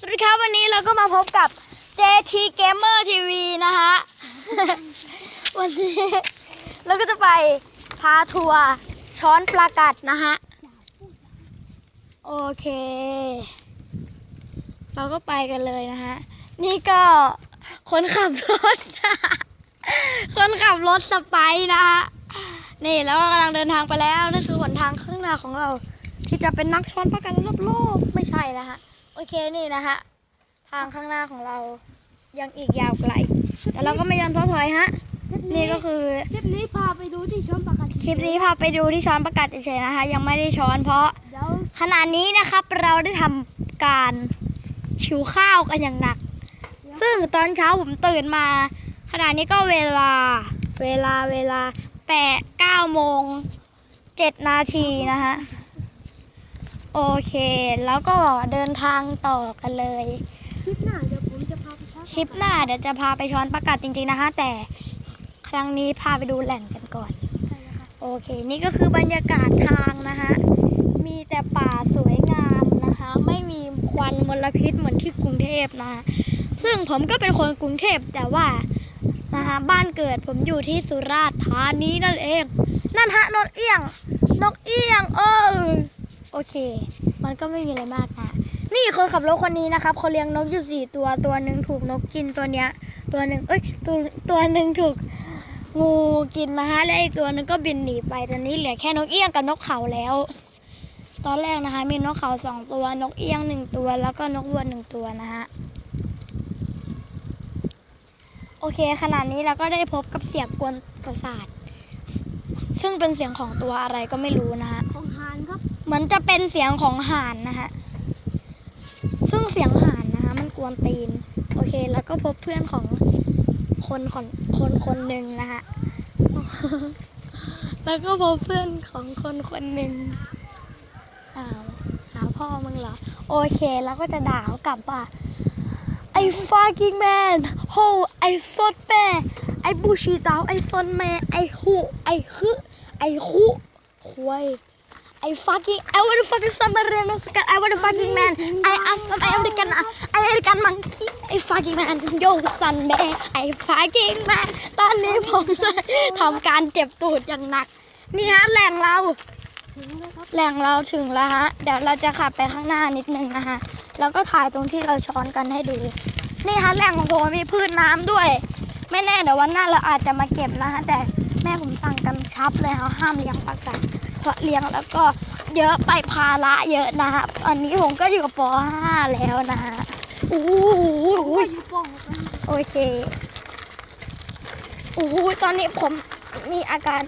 สวัสดีครับวันนี้เราก็มาพบกับ JT Gamer TV นะฮะ วันนี้เราก็จะไปพาทัวร์ช้อนปลากัดนะฮะ โอเค เราก็ไปกันเลยนะฮะ นี่ก็คนขับรถ คนขับรถสไปนะฮะ นี่แล้วก็กำลังเดินทางไปแล้วนั่นคือหนทางข้างหน้าของเรา ที่จะเป็นนักช้อนปลากันรอบโลกไม่ใช่นะฮะ โอเคนี่นะฮะทางข้างหน้าของเรายังอีกยาวไกล แต่เราก็ไม่ยอมท้อถอยฮะ นี่ก็คือ คลิปนี้พาไปดูที่ช้อนปลากัดคลิปนี้พาไปดูที่ช้อนประกาศเฉยๆนะคะ ยังไม่ได้ช้อนเพราะ เดี๋ยวขณะนี้นะครับเราได้ทำการชิวข้าวกันอย่างหนัก ซึ่งตอนเช้าผมตื่นมา ขณะนี้ก็เวลา เวลาเวลาแปดเก้าโมงเจ็ดนาทีนะฮะ โอเค แล้วก็เดินทางต่อกันเลย คลิปหน้าเดี๋ยวผมจะพาไปช้อนคลิปหน้าเดี๋ยวจะพาไปช้อนประกาศจริงๆนะคะแต่ครั้งนี้พาไปดูแหล่งกันก่อน ใช่นะคะโอเค นี่ก็คือบรรยากาศทางนะคะมีแต่ป่าสวยงามนะคะ ไม่มีควันมลพิษเหมือนที่กรุงเทพนะคะซึ่งผมก็เป็นคนกรุงเทพแต่ว่านะคะบ้านเกิดผมอยู่ที่สุราษฎร์ธานีนั่นเอง นั่นฮะนกเอี้ยง นกเอี้ยง เออ โอเค มันก็ไม่มีอะไรมากนะ นี่คนขับรถคนนี้นะครับเขาเลี้ยงนกอยู่สี่ตัว ตัวหนึ่งถูกนกกินตัวเนี้ย ตัวหนึ่งเอ้ย ตัวตัวหนึ่งถูกงูกินมาฮะ และอีกตัวหนึงก็บินหนีไป ตอนนี้เหลือแค่นกเอี้ยงกับนกเขาแล้ว ตอนแรกนะคะ มีนกเขาสองตัว นกเอี้ยงหนึ่งตัว แล้วก็นกวัวหนึ่งตัวนะฮะ โอเคขณะนี้เราก็ได้พบกับเสียงกวนประสาท ซึ่งเป็นเสียงของตัวอะไรก็ไม่รู้นะฮะ เหมือนจะเป็นเสียงของห่านนะฮะ ซึ่งเสียงห่านนะคะ มันกวนตีน โอเค แล้วก็พบเพื่อนของคนคนคนคนหนึ่งนะฮะ แล้วก็พบเพื่อนของคนคนหนึ่งอ้าวหาพ่อมึงเหรอ โอเค แล้วก็จะด่าเขากลับว่าไอ้ fucking man โหไอ้ซดแม่ไอ้บูชีเตาไอ้ซนแม่ไอ้หูไอ้ฮึไอ้คุควย I fucking I want to fucking submarine I want to fucking man I ask I American I American monkey I fucking man yo Sunday I fucking man ตอนนี้ผมทำการเจ็บตูดอย่างหนัก นี่ฮะแหล่งเราแหล่งเราถึงแล้วฮะ เดี๋ยวเราจะขับไปข้างหน้านิดนึงนะฮะ แล้วก็ถ่ายตรงที่เราช้อนกันให้ดู นี่ฮะแหล่งของผมมีพืชน้ำด้วย ไม่แน่เดี๋ยววันหน้าเราอาจจะมาเก็บนะฮะ แต่แม่ผมสั่งกันชับเลยฮะห้ามเลี้ยงปลากัด พาะเลี้ยงแล้วก็เยอะไปภาระเยอะนะฮะตอนนี้ผมก็อยู่กับป .5 แล้วนะฮะอู้หูโอ้ยโอเคอู้หูตอนนี้ผมมีอาการ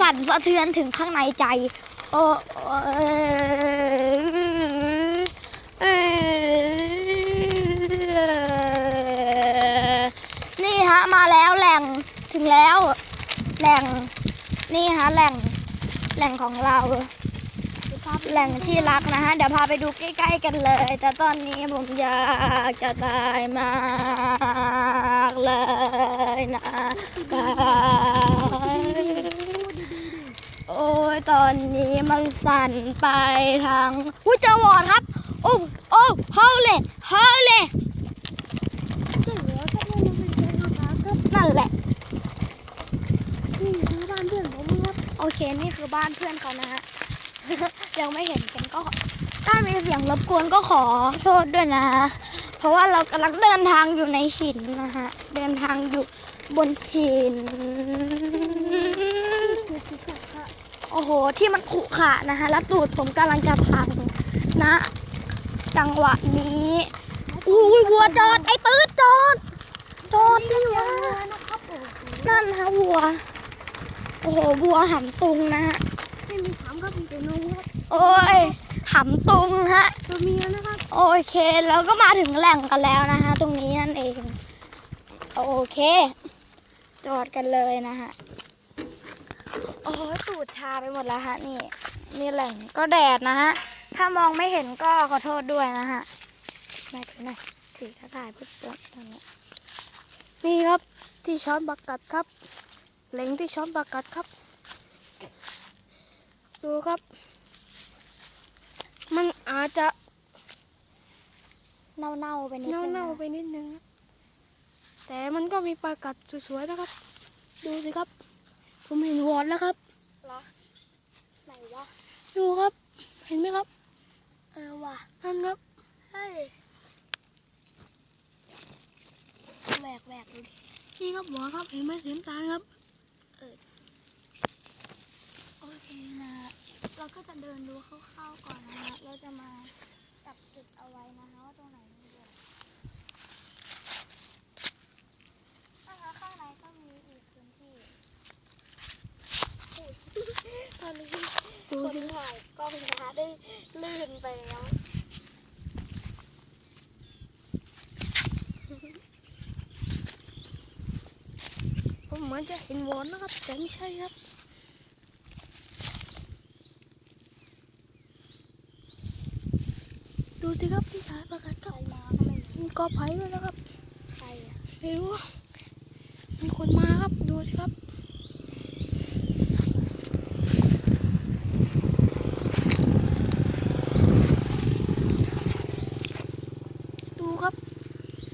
สั่นสะเทือนถึงข้างในใจ โอ้นี่ฮะมาแล้วแหล่งถึงแล้ว แหล่งนี่ฮะแหล่ง แหล่งของเราเดี๋ยวพแหล่งที่รักนะฮะ เดี๋ยวพาไปดูใกล้ๆกันเลย แต่ตอนนี้ผมอยากจะตายมากเลยนะโอ้ยตอนนี้มันสั่นไปทางอุ้ยเจอวอร์ดครับ โอ้โอ้เฮาเลยเฮาเลยเจ๋งแล้วถ้าเราเป็นเจ้าครับครับนั่นแหละ นี่คือบ้านเพื่อนผมครับ โอเคนี่คือบ้านเพื่อนเขานะฮะยังไม่เห็นกันก็ถ้ามีเสียงรบกวนก็ขอโทษด้วยนะ เพราะว่าเรากำลังเดินทางอยู่ในหินนะฮะเดินทางอยู่บนหินคือคือค่ะค่ะโอ้โห ที่มันขรุขระนะคะแล้วตูดผมกำลังจะพังนะ จังหวะนี้อุ้ยวัวจอดไอ้ปื๊ดจอดจอดดิวะนะครับโอ้โหนั่นฮะวัวโอ้โหวัวหำตุงนะฮะไม่มีถามครับมีแต่นมครับโอ้ยหำตุงฮะตัวเมียนะครับ โอเคเราก็มาถึงแหล่งกันแล้วนะคะตรงนี้นั่นเอง โอเค จอดกันเลยนะฮะโอ้ยตูดชาไปหมดแล้วฮะนี่นี่แหล่งก็แดดนะฮะถ้ามองไม่เห็นก็ขอโทษด้วยนะฮะมาถือหน่อยถือถ้าถ่ายเพื่อตรงนี้นี่ครับที่ช้อนปลากัดครับ เล็งที่ช้อนปลากัดครับ ดูครับ มันอาจจะเน่าๆไปนิดนึงเน่านะๆไปนิดนึงครับแต่มันก็มีปลากัดสวยๆนะครับ ดูสิครับ ผมเห็นวอดแล้วครับเหรอไหนวะ ดูครับ เห็นไหมครับ เออว่ะ นั่นครับ เฮ้ยแหวกแหวกดูดิ นี่ครับหัวครับ เห็นไหมสีน้ำตาลครับ โอเคนะ เราก็จะเดินดูคร่าวๆก่อนนะฮะเราจะมาจับจุดเอาไว้นะคะว่าตรงไหนมีบ่อนะคะข้างในก็มีอีกพื้นที่ตอนนี้คนถ่ายกล้องนะคะได้ลื่นไปแล้ว ผมเหมื อนจะเห็นวอนนะครับ แต่ไม่ใช่ครับดูสิครับที่ถ่ายปลากัดคใครรับมาก็ไม่รู้มีกอไผ่ด้วยนะครับ ใครอะไม่รู้ว่ามีคนมาครับ ดูสิครับ ดูครับ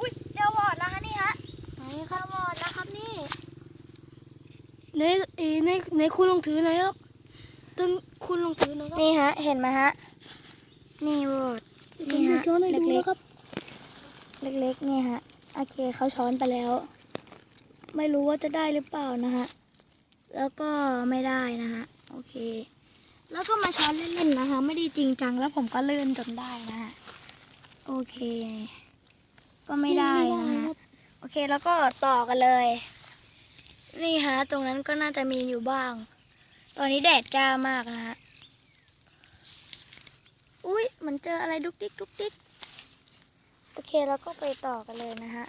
อุ้ยเจอวอร์ดนะคะนี่ฮะ ไหน เจ ครั อบ วอร์ดนะครับนี่ ในเอ่อในในคุณลองถือหน่อยครับต้นคุณลองถือหน่อยครับนี่ฮะ เห็นไหมฮะ นี่วอร์ดผมจะช้อนให้ดูเล็กๆนะครับ เล็กๆเนี่ยฮะ โอเคเขาช้อนไปแล้ว ไม่รู้ว่าจะได้หรือเปล่านะฮะ แล้วก็ไม่ได้นะฮะ โอเค แล้วก็มาช้อนเล่นๆนะคะ ไม่ได้จริงจังแล้วผมก็เลื่อนจนได้นะฮะ โอเค ก็ไม่ได้นะฮะ โอเคแล้วก็ต่อกันเลย นี่ฮะ ตรงนั้นก็น่าจะมีอยู่บ้าง ตอนนี้แดดจ้ามากนะฮะ อุ้ยเหมันเจออะไรดุกดิกดุกดิกโอเคแล้วก็ไปต่อกันเลยนะฮะ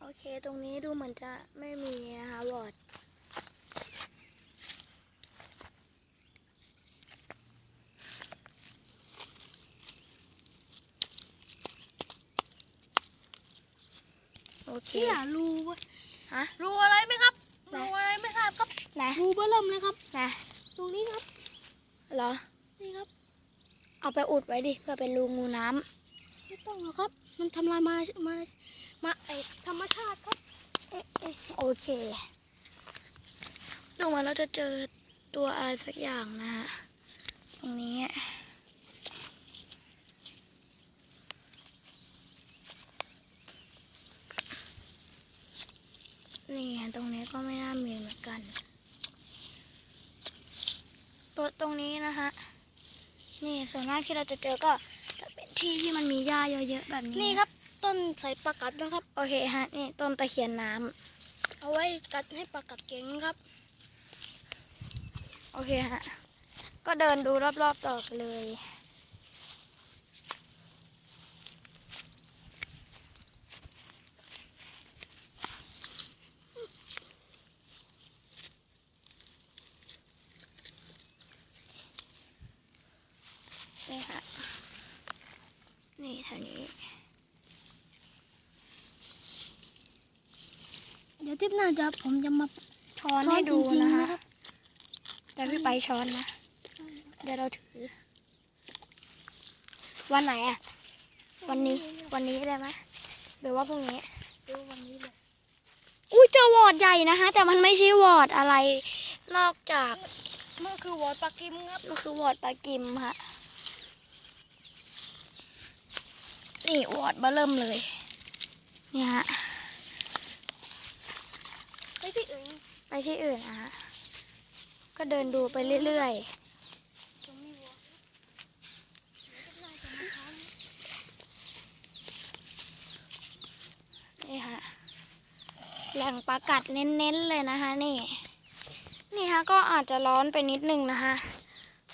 โอเค ตรงนี้ดูเหมือนจะไม่มีนะคะวอร์ด เค เชี่ยรูเว้ยฮะ รูอะไรไหมครับไหนรูอะไรไม่ทราบครับนะรูเบอร์เริ่มเลยครับนะตรงนี้ครับ เหรอ นี่ครับ เอาไปอุดไว้ดิ เพื่อเป็นรูงูน้ำไม่ต้องหรอกครับ มันทำลายมา มา มาไอธรรมชาติครับเอ๊ะเอ๊ะโอเคดูเหมือนเราจะเจอตัวอะไรสักอย่างนะฮะตรงนี้นี่ไงตรงนี้ ก็ไม่น่ามีเหมือนกัน ตัวตรงนี้นะฮะ นี่ส่วนมากที่เราจะเจอก็จะเป็นที่ที่มันมีหญ้าเยอะๆแบบนี้ นี่ครับ ต้นใส่ปลากัดนะครับ โอเคฮะ นี่ต้นตะเคียนน้ำเอาไว้กัดให้ปลากัดเก่งครับ โอเคฮะ ก็เดินดูรอบๆต่อไปเลย นี่ ฮะ นี่แถวนี้ เดี๋ยวทริปหน้าจะผมจะมาช้อนช้อนให้ดูจริงๆนะคะนะครับแต่พี่ไปช้อนนะ เดี๋ยวเราถือ วันไหนอะวันนี้ วันนี้ได้ไหมหรือว่าพรุ่งนี้ดูวันนี้เลยอุ้ยเจอวอร์ดใหญ่นะคะ แต่มันไม่ใช่วอร์ดอะไร นอกจาก มันคือวอดปลากิมครับ มันคือวอร์ดปลากิมค่ะ นี่วอร์ดเบอร์เริ่มเลย เนี่ยฮะไอ้ที่อื่นไปที่อื่นอะฮะก็เดินดูไปเรื่อยจะมีวอดๆนี่ฮะแหล่งปลากัดเน้นๆเลยนะคะ นี่ นี่ฮะก็อาจจะร้อนไปนิดนึงนะคะ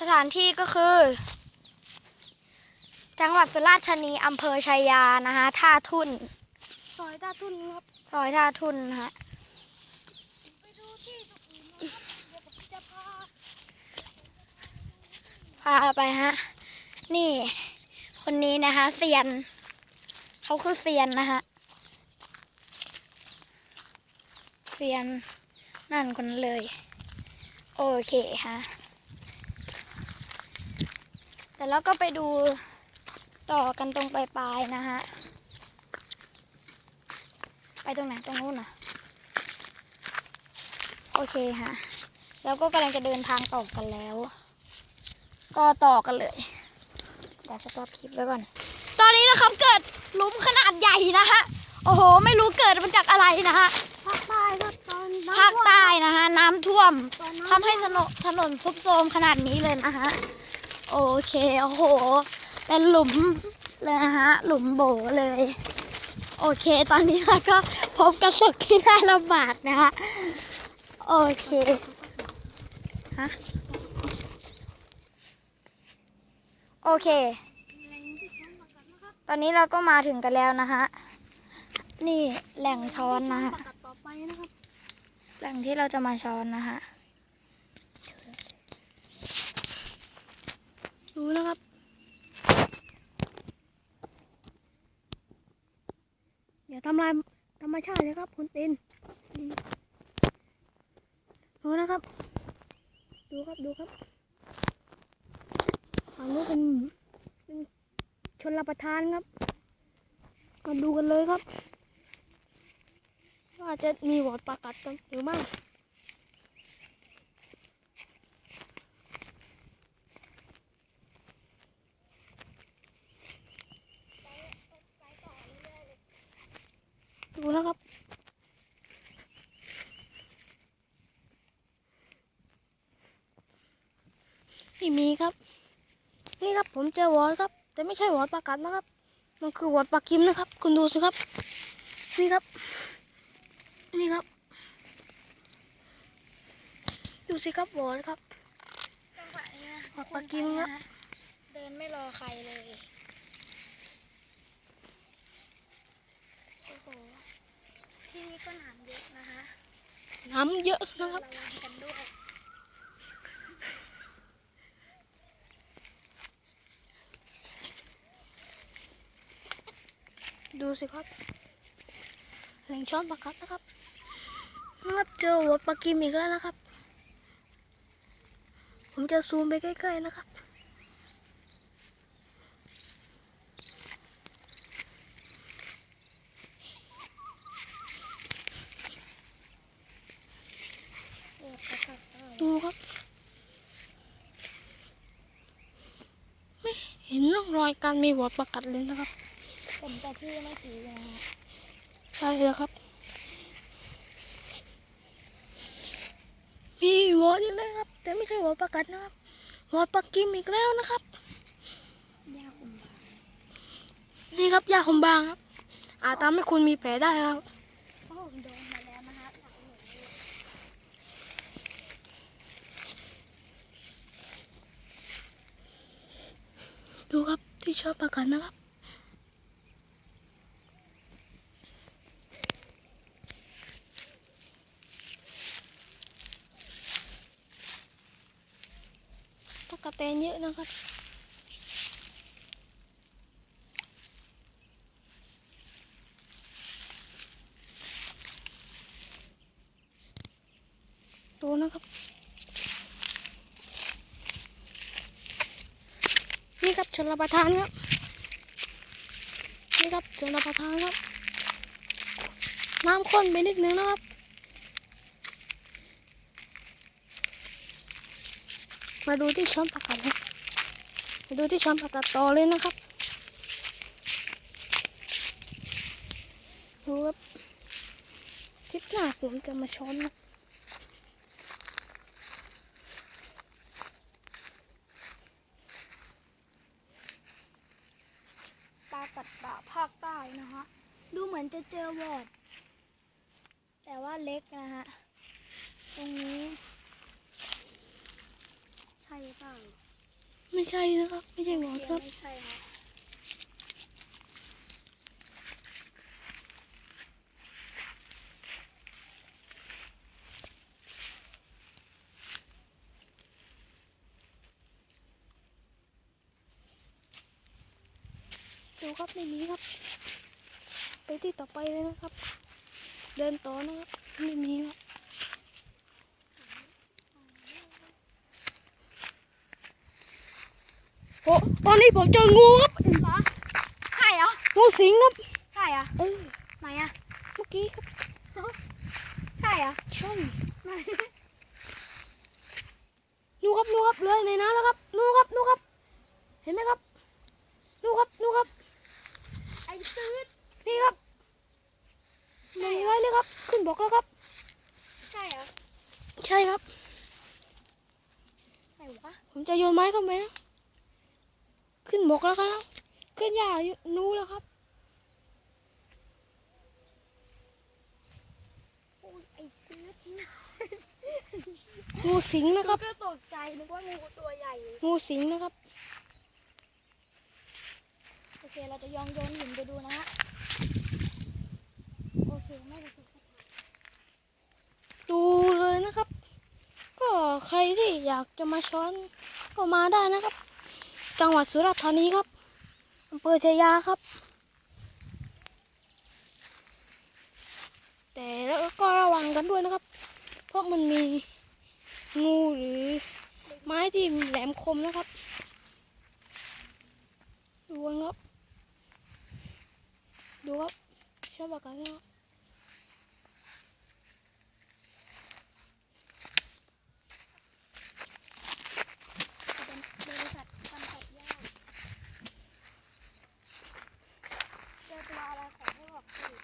สถานที่ก็คือ จังหวัดสุราษฎร์ธานีอำเภอชัยยานะคะท่าทุ่น ซอยตาทุ่นครับซอยท่าทุ่นนะคะไปดูที่ตรงอื่นนะครับเดี๋ยวผมจะพาพาไปฮะ นี่ คนนี้นะคะเซียน เขาคือเซียนนะคะเซียนนั่นคนนั้นเลย โอเคฮะ แต่แล้วก็ไปดู ต่อกันตรงปลายๆนะฮะ ไปตรงไหนตรงนู้นน่ะโอเคฮะ แล้วก็กำลังจะเดินทางต่อกันแล้ว ก็ต่อกันเลยเดี๋ยวสต็อปคลิปไว้ก่อน ตอนนี้นะครับเกิดหลุมขนาดใหญ่นะฮะ โอ้โห ไม่รู้เกิดมาจากอะไรนะฮะภาคใต้ครับตอนน้ำภาคท่วมใต้นะฮะ น้ำท่วมตอนน้ำทำให้ถนนถนนทรุดโทรมขนาดนี้เลยนะฮะ โอเค โอ้โห เป็นหลุมเลยนะฮะ หลุมโบเลย โอเค ตอนนี้เราก็พบกระสกที่น่าลำบากนะฮะ โอเค ฮะ โอเค ตอนนี้เราก็มาถึงกันแล้วนะฮะ นี่แหล่งช้อนนะฮะแหล่งที่เราจะมาช้อนนะฮะดูนะครับ อย่าทำลายธรรมชาติเลยครับคุณตินดูนะครับ ดูครับดูครับฝั่งนู้นเป็นเป็นชนรับประทานครับ มาดูกันเลยครับว่าจะมีหวอดประกัดกันหรือไม่ ดูนะครับ นี่มีครับ นี่ครับผมเจอวอดครับ แต่ไม่ใช่วอดปลากัดนะครับ มันคือวอดปลากิมนะครับ คุณดูสิครับ นี่ครับ นี่ครับ ดูสิครับวอดครับจังหวะนี้นะออกมากินครับเดินไม่รอใครเลยโอ้โหที่นี่ก็หนามเยอะนะคะน้ำเยอะนะครับระวังกันด้วย ดูสิครับแหล่งช้อนปลากัดนะครับนะครับเจอหัวปลากิมอีกแล้วนะครับ ผมจะซูมไปใกล้ๆนะครับดูครับ ไม่เห็นร่องรอยการมีหัวปลากัดเลยนะครับ ผมแต่ที่เมื่อกี้นะฮะใช่แล้วครับ มีหัวอีกแล้วครับ แต่ไม่ใช่หัวปลากัดนะครับหัวปลากิมอีกแล้วนะครับยากอุ่นนี่ครับยาคมบางครับ อาจทำให้คุณมีแผลได้ครับเพราะผมโดนมาแล้วนะคะหลังหนูดูครับที่ชอบปลากัดนะครับ กะแตนเยอะนะครับดูนะครับนี่ครับชนรับประทานครับนี่ครับชนรับประทานครับน้ำข้นไปนิดนึงนะครับ มาดูที่ช้อนผักกาดครับมาดูที่ช้อนผักกาดต่อเลยนะครับ ดูครับ ทิศหน้าผมจะมาช้อนนะ ปลากัดป่าภาคใต้นะคะ ดูเหมือนจะเจอวอด แต่ว่าเล็กนะฮะ ตรงนี้ ใช่เปล่า ไม่ใช่นะครับ ไม่ใช่หมอครับไม่ใช่ค่ะดูครับไม่มีครับ ไปที่ต่อไปเลยนะครับ เดินต่อนะครับไม่มีครับ อ้ตอนนี้ผมเจองูครับเหรอใช่เหรองูสิงครับใช่เหรอเออไหนอะเมื่อกี้ครับใช่เหรอใช่นูครับนูครับเลยในน้ำแล้วครับนูครับนูครับ เห็นไหมครับนูครับนูครับไอ้ตืดนี่ครับในเลยเลยครับ ขึ้นบกแล้วครับ ใช่เหรอใช่ครับไหนวะผมจะโยนไม้เข้าไปนะ ขึ้นบกแล้วครับ ขึ้นหญ้าอยู่นูแล้วครับโอ้ยไอ้ตืดงูสิงนะครับก็ตกใจนึกว่างูตัวใหญ่ งูสิงนะครับ โอเค เราจะยองโยนหินไปดูนะฮะ โอเคไม่ได้ติดดูเลยนะครับ ก็ใครที่อยากจะมาช้อนก็มาได้นะครับ จังหวัดสุราษฎร์ธานีครับอำเภอชายาครับ แต่แล้วก็ระวังกันด้วยนะครับ เพราะมันมีงูหรือ ไม้ที่แหลมคมนะครับดูกันครับดูครับชอบกันนะครับ เป็นบริษัททำตัดหญ้าเจอตัวอะไรขอให้บอกสิ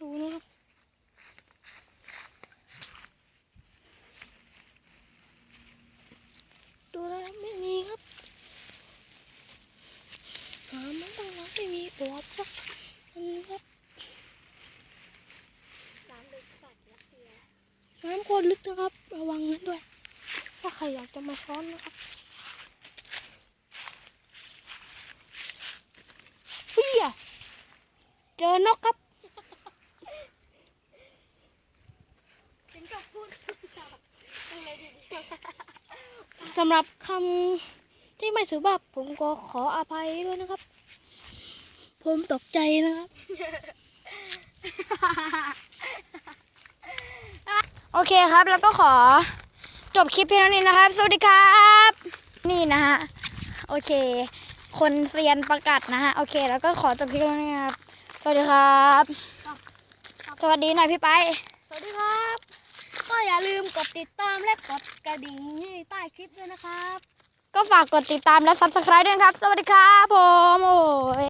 ดูนะครับ ดูแล้วไม่มีครับหามันตั้งนานไม่มีตัวสักอันครับ น้ำลึกสัตว์รัสเซีย น้ำโคตรลึกนะครับ ระวังนั้นด้วย ถ้าใค รอยากจะมาช้อนนะครับเฮียเจอนกครับถึงกับพูดเลยทีเดียวสำหรับคำที่ไม่สุภาพผมก็ขออภัยด้วยนะครับ ผมตกใจนะครับ โอเคครับแล้วก็ขอ จบคลิปเพียงเท่านี้นะครับ สวัสดีครับ นี่นะฮะ โอเค คนเซียนประกาศนะฮะ โอเค แล้วก็ขอจบคลิปเท่านี้ครับ สวัสดีครับ สวัสดีหน่อยพี่ไป สวัสดีครับ ก็อย่าลืมกดติดตามและกดกระดิ่งที่ใต้คลิปด้วยนะครับ ก็ฝากกดติดตามและ subscribe ด้วยนะครับ สวัสดีครับผมโอ้ย